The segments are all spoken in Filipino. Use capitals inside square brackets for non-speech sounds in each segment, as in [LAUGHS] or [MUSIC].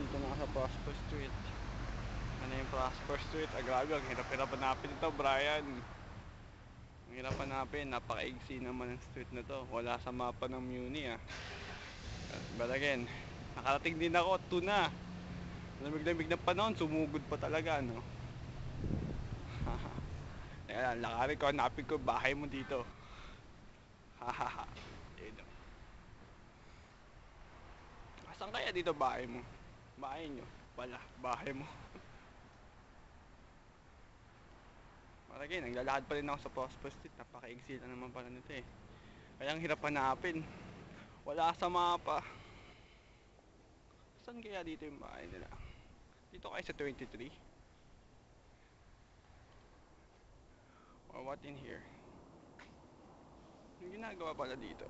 dito na sa Prosper Street. Ano yung Prosper Street? Ah, grabe, ang hirap-hirap hanapin ito, Brian. Ang hirap hanapin, napakaigsi naman ang street na to. Wala sa mapa ng Muni ah. But again, nakarating din ako, tuna. Lamig-lamig na panahon, sumugod pa talaga, no? [LAUGHS] Teka lang, lakarin ko, hanapin ko bahay mo dito. [LAUGHS] Hahaha. Yun. Asan kaya dito bahay mo? Bahay nyo? Wala, bahay mo. Maragay, naglalakad pa rin ako sa Street. Napaka-exil na naman pala nito eh. Kaya ang hirap hanapin. Wala sa mapa. Saan kaya dito yung bahay nila? Dito kayo sa 23? Or what in here? Yung ginagawa pala dito?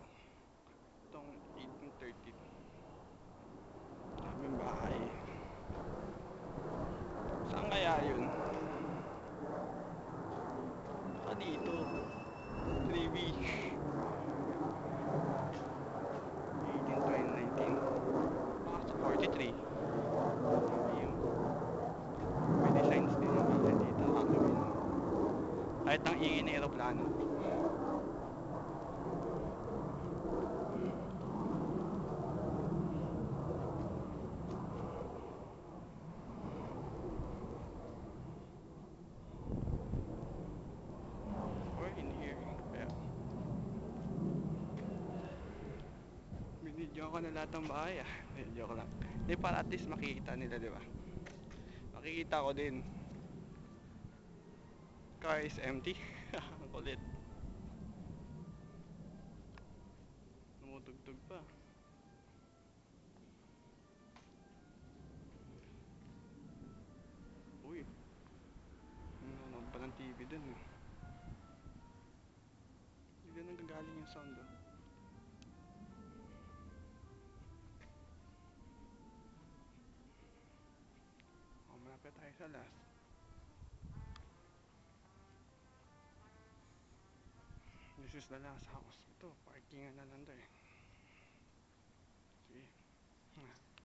Itong 1830. Daming bahay. Saan kaya yun? Dito? 3B. 18, 20, 19. Baka sa 43. Yung may designs din yung dito. Halloween. Kahit ang ingin ng aeroplano. Or in here. Kaya. Binidyo ko na lahat ng bahay ah. Ko lang. Hindi para at least makikita nila, di ba? Makikita ko din. Car is empty. [LAUGHS] Ang kulit. Tumutugtog pa. Uy. Nanonood pa ng TV dun eh. Hindi ganun gagaling yung sound oh. Malapit tayo sa last. This is the last house. Ito, parkingan na lang to eh.